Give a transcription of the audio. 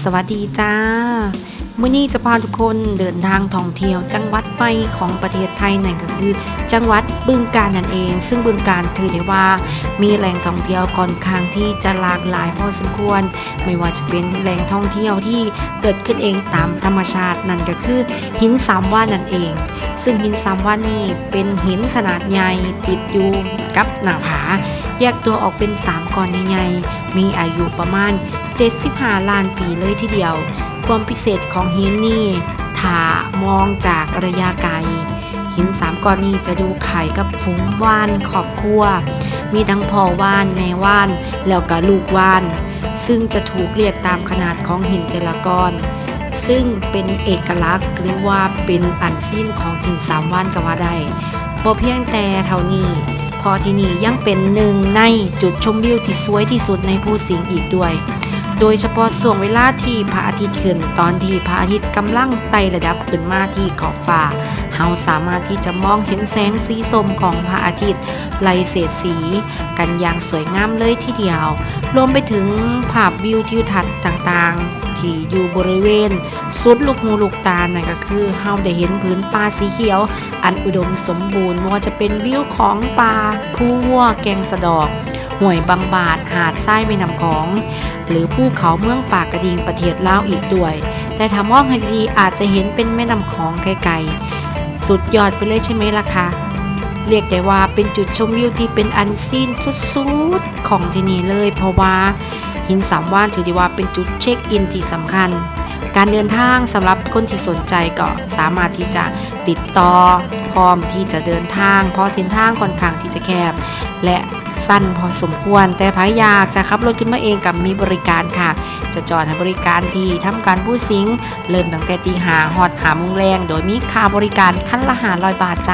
สวัสดีจ้ามื่อนี้จะพาทุกคนเดินทางท่องเที่ยว จังหวัดใหม่ของประเทศไทยนั่นก็คือ จังหวัดบึงกาฬนั่นเอง ซึ่งบึงกาฬถือได้ว่ามีแหล่งท่องเที่ยวค่อนข้างที่จะหลากหลายพอสมควร ไม่ว่าจะเป็นแหล่งท่องเที่ยวที่เกิดขึ้นเองตามธรรมชาตินั่นก็คือ หินสามว่านนั่นเอง ซึ่งหินสามว่านนี่เป็นหินขนาดใหญ่ติดอยู่กับหน้าผาแยกตัวออกเป็น 3ก้อนใหญ่ๆมีอายุประมาณ 75 ล้านปีเลยทีเดียว ความพิเศษของหินนี่ถ้ามองจากระยะไกล หินสามก้อนนี้จะดูไข่กับฝูงว่านขอบครัว มีทั้งพ่อว่านแม่ว่านแล้วก็ลูกว่าน ซึ่งจะถูกเรียกตามขนาดของหินแต่ละก้อนซึ่งเป็นเอกลักษณ์หรือว่าเป็นอันสิ้นของหินสามว่านก็ว่าได้บ่เพียงแต่เท่านี้ พอที่นี่ยังเป็นหนึ่งในจุดชมวิวที่สวยที่สุดในภูสิงห์อีกด้วย โดยเฉพาะส่วงเวลาที่พระอาทิตย์ขึ้น ตอนที่พระอาทิตย์กำลังไต่ระดับขึ้นมาที่ขอบฟ้าเฮาสามารถที่จะมองเห็นแสงสีส้มของพระอาทิตย์ไล่เศษสี กันอย่างสวยงามเลยทีเดียว รวมไปถึงภาพวิวทิวทัศน์ต่างๆ ที่อยู่บริเวณ สุดลูกหูลูกตานั่นก็คือเฮาได้เห็นพื้นป่าสีเขียว อันอุดมสมบูรณ์ไม่ว่าจะเป็นวิวของป่าผู้วัวแกงสะดอก ห่วยบางบาดหาดทรายแม่น้ำของ หรือภูเขาเมืองปากกระดิงประเทศลาวอีกด้วย แต่ถ้ามองให้ดีอาจจะเห็นเป็นแม่น้ำของไกลๆ สุดยอดไปเลยใช่ไหมล่ะคะเรียกได้ว่าเป็นจุดชมวิวที่เป็นอันซีนสุดๆของที่นี่เลย เพราะว่าหินสามว่านถือได้ว่าเป็นจุดเช็คอินที่สำคัญ การเดินทางสำหรับคนที่สนใจก็สามารถที่จะติดต่อพร้อมที่จะเดินทาง เพราะเส้นทางค่อนข้างที่จะแคบ และ สั้นพอสมควร แต่พายอยากจะขับรถขึ้นมาเองกับมีบริการค่ะ จะจอดให้บริการที่ทำการผู้สิง เริ่มตั้งแต่ตีหาฮอดหามุงแรง โดยมีค่าบริการขั้นละหาร้อยบาทจ้า